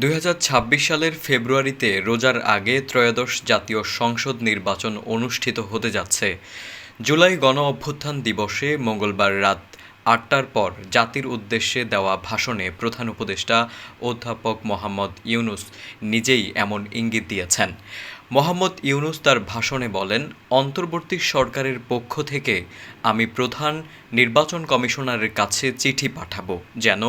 দুই হাজার ছাব্বিশ সালের ফেব্রুয়ারিতে রোজার আগে ত্রয়োদশ জাতীয় সংসদ নির্বাচন অনুষ্ঠিত হতে যাচ্ছে। জুলাই গণ অভ্যুত্থান দিবসে মঙ্গলবার রাত আটটার পর জাতির উদ্দেশ্যে দেওয়া ভাষণে প্রধান উপদেষ্টা অধ্যাপক মোহাম্মদ ইউনুস নিজেই এমন ইঙ্গিত দিয়েছেন। মোহাম্মদ ইউনুস তার ভাষণে বলেন, অন্তর্বর্তী সরকারের পক্ষ থেকে আমি প্রধান নির্বাচন কমিশনারের কাছে চিঠি পাঠাবো, যেন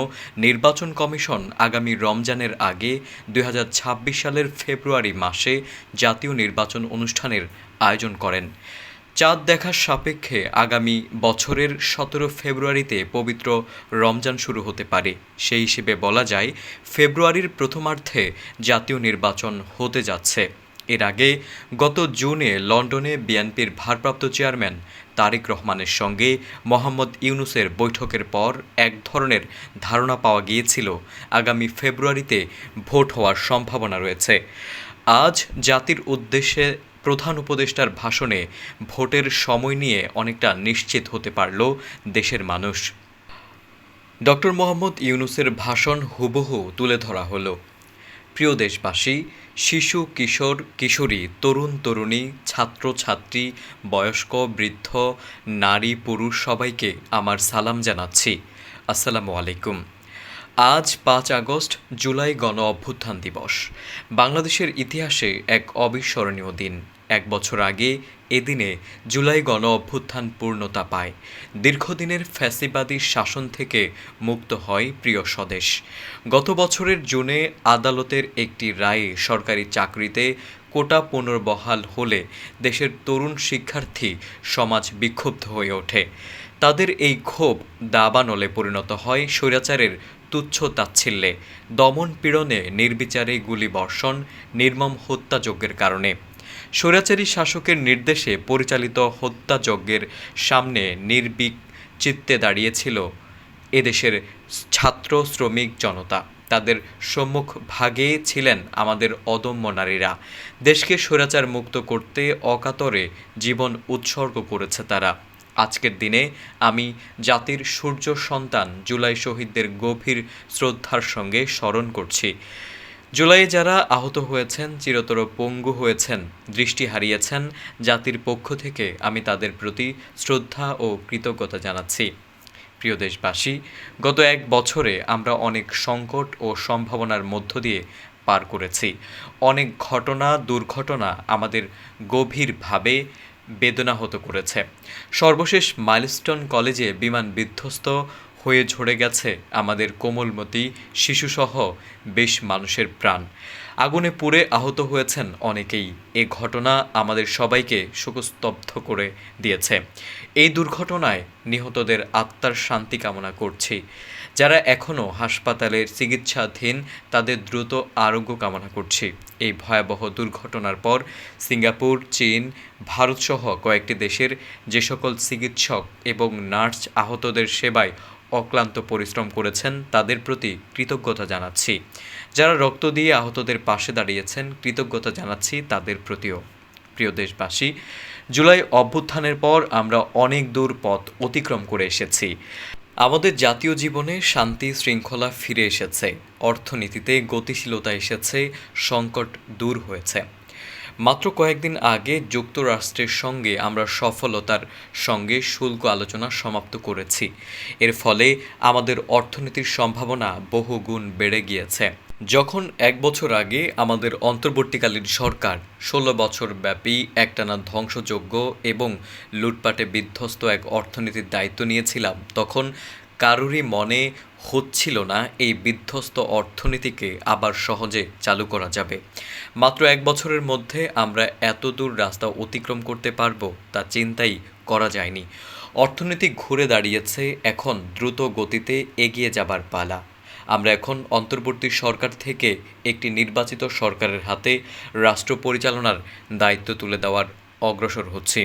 নির্বাচন কমিশন আগামী রমজানের আগে দু হাজার ছাব্বিশ সালের ফেব্রুয়ারি মাসে জাতীয় নির্বাচন অনুষ্ঠানের আয়োজন করেন। চাঁদ দেখার সাপেক্ষে আগামী বছরের সতেরো ফেব্রুয়ারিতে পবিত্র রমজান শুরু হতে পারে। সেই হিসেবে বলা যায়, ফেব্রুয়ারির প্রথমার্ধে জাতীয় নির্বাচন হতে যাচ্ছে। এর আগে গত জুনে লন্ডনে বিএনপির ভারপ্রাপ্ত চেয়ারম্যান তারেক রহমানের সঙ্গে মোহাম্মদ ইউনুসের বৈঠকের পর এক ধরনের ধারণা পাওয়া গিয়েছিল। আগামী ফেব্রুয়ারিতে ভোট হওয়ার সম্ভাবনা রয়েছে। আজ জাতির উদ্দেশ্যে প্রধান উপদেষ্টার ভাষণে ভোটের সময় নিয়ে অনেকটা নিশ্চিত হতে পারল দেশের মানুষ। ডক্টর মোহাম্মদ ইউনুসের ভাষণ হুবহু তুলে ধরা হলো। প্রিয় দেশবাসী, শিশু, কিশোর, কিশোরী, তরুণ, তরুণী, ছাত্র, ছাত্রী, বয়স্ক, বৃদ্ধ, নারী, পুরুষ সবাইকে আমার সালাম জানাচ্ছি। আসসালামু আলাইকুম। আজ পাঁচ আগস্ট, জুলাই গণ অভ্যুত্থান দিবস। বাংলাদেশের ইতিহাসে এক অবিস্মরণীয় দিন। এক বছর আগে এদিনে জুলাই গণ অভ্যুত্থান পূর্ণতা পায়। দীর্ঘদিনের ফ্যাসিবাদী শাসন থেকে মুক্ত হয় প্রিয় স্বদেশ। গত বছরের জুনে আদালতের একটি রায়ে সরকারি চাকরিতে কোটা পুনর্বহাল হলে দেশের তরুণ শিক্ষার্থী সমাজ বিক্ষুব্ধ হয়ে ওঠে। তাদের এই ক্ষোভ দাবানলে পরিণত হয় স্বৈরাচারের তুচ্ছ তাচ্ছিল্যে। দমন পীড়নে নির্বিচারে গুলি বর্ষণ নির্মম হত্যাযজ্ঞের কারণে। স্বৈরাচারী শাসকের নির্দেশে পরিচালিত হত্যাযজ্ঞের সামনে নির্বিক চিত্তে দাঁড়িয়েছিল এদেশের ছাত্র শ্রমিক জনতা। তাদের সম্মুখ ভাগে ছিলেন আমাদের অদম্য নারীরা। দেশকে স্বৈরাচার মুক্ত করতে অকাতরে জীবন উৎসর্গ করেছে তারা। আজকের দিনে আমি জাতির সূর্য সন্তান জুলাই শহীদদের গভীর শ্রদ্ধার সঙ্গে স্মরণ করছি। জুলাইয়ে যারা আহত হয়েছেন, চিরতর পঙ্গু হয়েছেন, দৃষ্টি হারিয়েছেন জাতির পক্ষ থেকে আমি তাদের প্রতি শ্রদ্ধা ও কৃতজ্ঞতা জানাচ্ছি। প্রিয় দেশবাসী, গত এক বছরে আমরা অনেক সংকট ও সম্ভাবনার মধ্য দিয়ে পার করেছি। অনেক ঘটনা, দুর্ঘটনা আমাদের গভীরভাবে বেদনাহত করেছে। সর্বশেষ মাইলস্টোন কলেজে বিমান বিধ্বস্ত হয়ে ঝরে গেছে আমাদের কোমলমতি শিশুসহ বেশ মানুষের প্রাণ। আগুনে পুড়ে আহত হয়েছেন অনেকেই। এ ঘটনা আমাদের সবাইকে শোকস্তব্ধ করে দিয়েছে। এই দুর্ঘটনায় নিহতদের আত্মার শান্তি কামনা করছি। যারা এখনও হাসপাতালের চিকিৎসাধীন, তাদের দ্রুত আরোগ্য কামনা করছি। এই ভয়াবহ দুর্ঘটনার পর সিঙ্গাপুর, চীন, ভারতসহ কয়েকটি দেশের যে সকল চিকিৎসক এবং নার্স আহতদের সেবায় অক্লান্ত পরিশ্রম করেছেন, তাদের প্রতি কৃতজ্ঞতা জানাচ্ছি। যারা রক্ত দিয়ে আহতদের পাশে দাঁড়িয়েছেন, কৃতজ্ঞতা জানাচ্ছি তাদের প্রতিও। প্রিয় দেশবাসী, জুলাই অভ্যুত্থানের পর আমরা অনেক দূর পথ অতিক্রম করে এসেছি। আমাদের জাতীয় জীবনে শান্তি শৃঙ্খলা ফিরে এসেছে। অর্থনীতিতে গতিশীলতা এসেছে, সংকট দূর হয়েছে। মাত্র কয়েকদিন আগে যুক্তরাষ্ট্রের সঙ্গে আমরা সফলতার সঙ্গে শুল্ক আলোচনা সমাপ্ত করেছি। এর ফলে আমাদের অর্থনীতির সম্ভাবনা বহুগুণ বেড়ে গিয়েছে। যখন এক বছর আগে আমাদের অন্তর্বর্তীকালীন সরকার ষোলো বছর ব্যাপী একটানা ধ্বংসযোগ্য এবং লুটপাটে বিধ্বস্ত এক অর্থনীতির দায়িত্ব নিয়েছিলাম, তখন কারোরই মনে হচ্ছিল না এই বিধ্বস্ত অর্থনীতিকে আবার সহজে চালু করা যাবে। মাত্র এক বছরের মধ্যে আমরা এত দূর রাস্তা অতিক্রম করতে পারব, তা চিন্তাই করা যায়নি। অর্থনীতি ঘুরে দাঁড়িয়েছে, এখন দ্রুত গতিতে এগিয়ে যাবার পালা। আমরা এখন অন্তর্বর্তী সরকার থেকে একটি নির্বাচিত সরকারের হাতে রাষ্ট্র পরিচালনার দায়িত্ব তুলে দেওয়ার অগ্রসর হচ্ছি।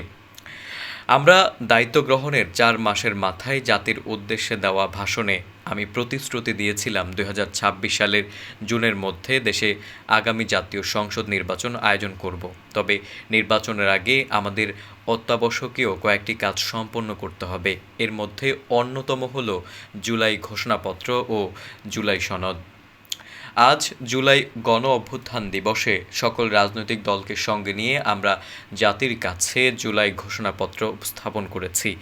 আমরা দায়িত্ব গ্রহণের চার মাসের মাথায় জাতির উদ্দেশ্যে দেওয়া ভাষণে আমি প্রতিশ্রুতি দিয়েছিলাম দু হাজার ছাব্বিশ সালের জুনের মধ্যে দেশে আগামী জাতীয় সংসদ নির্বাচন আয়োজন করব। তবে নির্বাচনের আগে আমাদের অত্যাবশ্যকীয় কয়েকটি কাজ সম্পন্ন করতে হবে। এর মধ্যে অন্যতম হল জুলাই ঘোষণাপত্র ও জুলাই সনদ। আজ জুলাই গণ অভ্যুত্থান দিবসে সকল রাজনৈতিক দলকে সঙ্গে নিয়ে আমরা জাতির কাছে জুলাই ঘোষণাপত্র উপস্থাপন করেছি।